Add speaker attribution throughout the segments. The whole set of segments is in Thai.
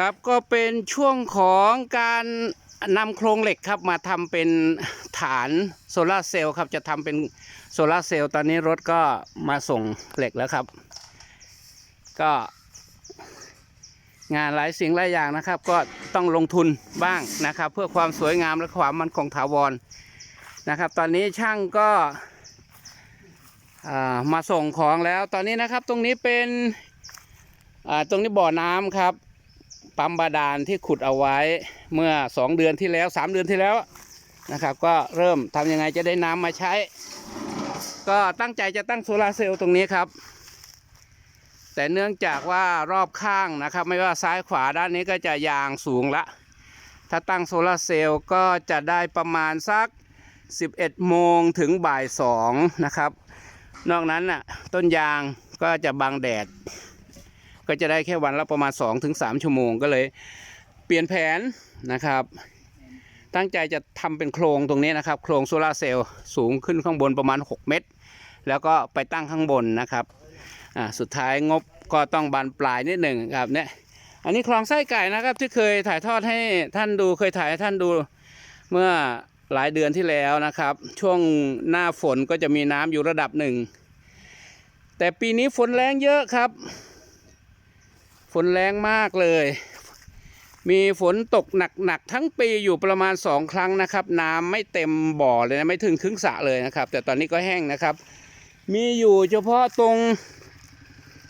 Speaker 1: ครับก็เป็นช่วงของการนำโครงเหล็กครับมาทำเป็นฐานโซลาร์เซลล์ครับจะทำเป็นโซลาร์เซลล์ตอนนี้รถก็มาส่งเหล็กแล้วครับ ก็งานหลายสิ่งหลายอย่างนะครับ ก็ต้องลงทุนบ้างนะครับ เพื่อความสวยงามและความมั่นคงถาวรนะครับ ตอนนี้ช่างก็ามาส่งของแล้วตอนนี้นะครับตรงนี้เป็นตรงนี้บ่อน้ำครับ ปั๊มบาดาลที่ขุดเอาไว้เมื่อ 2 เดือนที่แล้ว 3 เดือนที่แล้วนะครับก็เริ่มทำยังไงจะได้น้ำมาใช้ ก็ตั้งใจจะตั้งโซลาร์เซลล์ตรงนี้ครับ แต่เนื่องจากว่ารอบข้างนะครับ ไม่ว่าซ้ายขวาด้านนี้ก็จะยางสูงละ ถ้าตั้งโซลาร์เซลล์ก็จะได้ประมาณสัก 11 โมงถึงบ่าย2นะครับ นอกนั้นน่ะต้นยางก็จะบังแดด ก็จะได้แค่วันละประมาณ 2-3 ชั่วโมงก็เลย เปลี่ยนแผนนะครับ ตั้งใจจะทำเป็นโครงตรงนี้นะครับ โครงโซลาร์เซลล์สูงขึ้นข้างบนประมาณ 6 เมตร แล้วก็ไปตั้งข้างบนนะครับอ่าสุดท้ายงบก็ต้องบานปลายนิดหนึ่งครับเนี่ยอันนี้คลองไส้ไก่นะครับที่เคยถ่ายทอดให้ท่านดูเคยถ่ายให้ท่านดูเมื่อหลายเดือนที่แล้วนะครับ ช่วงหน้าฝนก็จะมีน้ำอยู่ระดับหนึ่ง แต่ปีนี้ฝนแรงเยอะครับ ฝนแรงมากเลย มีฝนตกหนักๆทั้งปีอยู่ประมาณสองครั้งนะครับ น้ำไม่เต็มบ่อเลยนะไม่ถึงครึ่งสระเลยนะครับ แต่ตอนนี้ก็แห้งนะครับ มีอยู่เฉพาะตรง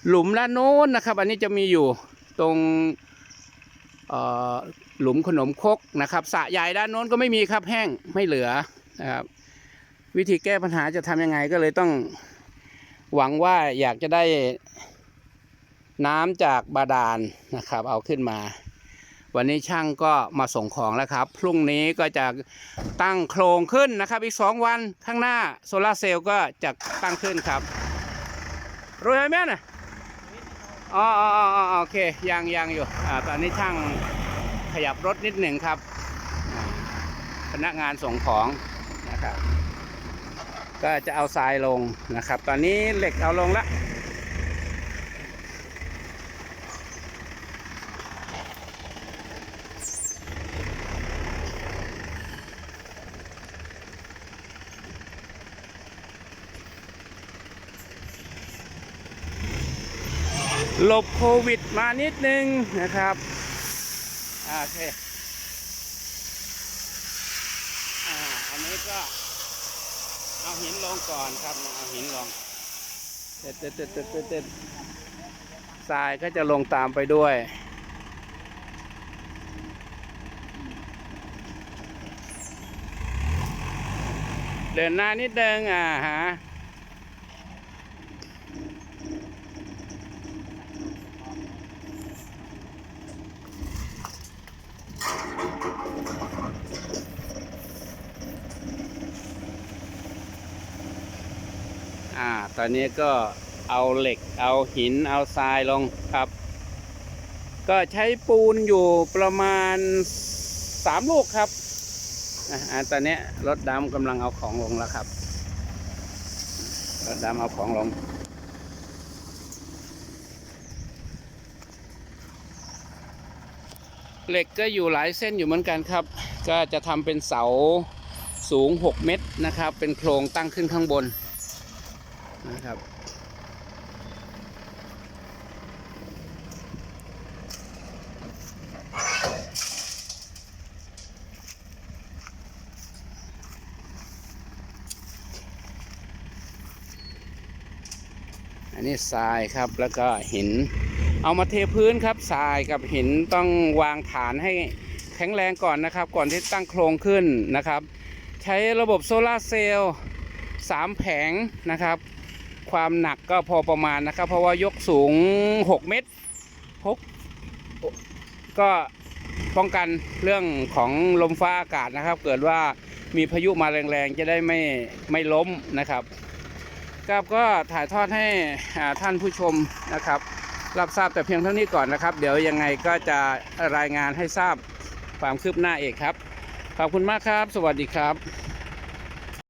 Speaker 1: หลุมละโน้นนะครับ อันนี้จะมีอยู่ตรงหลุมขนมคกนะครับสระใหญ่ด้านโน้นก็ไม่มีครับแห้งไม่เหลือนะครับวิธีแก้ปัญหาจะทำยังไงก็เลยต้องหวังว่าอยากจะได้ น้ำจากบาดาลนะครับ เอาขึ้นมา วันนี้ช่างก็มาส่งของแล้วครับ พรุ่งนี้ก็จะตั้งโครงขึ้นนะครับ อีก 2 วันข้างหน้าโซลาร์เซลล์ก็จะตั้งขึ้นครับรู้ไหมแม่น่ะอ๋ออ๋อโอเคยังยังอยู่อ่าตอนนี้ช่างขยับรถนิดหนึ่งครับ พนักงานส่งของนะครับ ก็จะเอาทรายลงนะครับ ตอนนี้เหล็กเอาลงและ หลบโควิดมานิดนึงนะครับอ่าโอเคอ่าอันนี้ก็เอาหินลงก่อนครับเอาหินลงเต็ดเต็ดเต็ดเต็ดเต็ดเต็ดทรายก็จะลงตามไปด้วยเดินหน้านิดนึงอ่าฮะ อ่า ตอนนี้ก็เอาเหล็ก เอาหิน เอาทรายลงครับ ก็ใช้ปูนอยู่ประมาณสามลูกครับ อ่า ตอนนี้รถดำกำลังเอาของลงแล้วครับ รถดำเอาของลงเหล็กก็อยู่หลายเส้นอยู่เหมือนกันครับ ก็จะทำเป็นเสาสูง 6 เมตรนะครับ เป็นโครงตั้งขึ้นข้างบน นะครับ อันนี้ทรายครับแล้วก็หิน เอามาเทพื้นครับทรายกับหินต้องวางฐานให้แข็งแรงก่อนนะครับ ก่อนที่ตั้งโครงขึ้นนะครับ ใช้ระบบโซลาร์เซลล์สามแผงนะครับ ความหนักก็พอประมาณนะครับ เพราะว่ายกสูง 6 เมตรพกก็ป้องกันเรื่องของลมฟ้าอากาศนะครับ เกิดว่ามีพายุมาแรงๆ จะได้ไม่ไม่ล้มนะครับครับก็ถ่ายทอดให้ท่านผู้ชมนะครับ รับทราบแต่เพียงเท่านี้ก่อนนะครับ เดี๋ยวยังไงก็จะรายงานให้ทราบความคืบหน้าเอกครับ ขอบคุณมากครับ สวัสดีครับ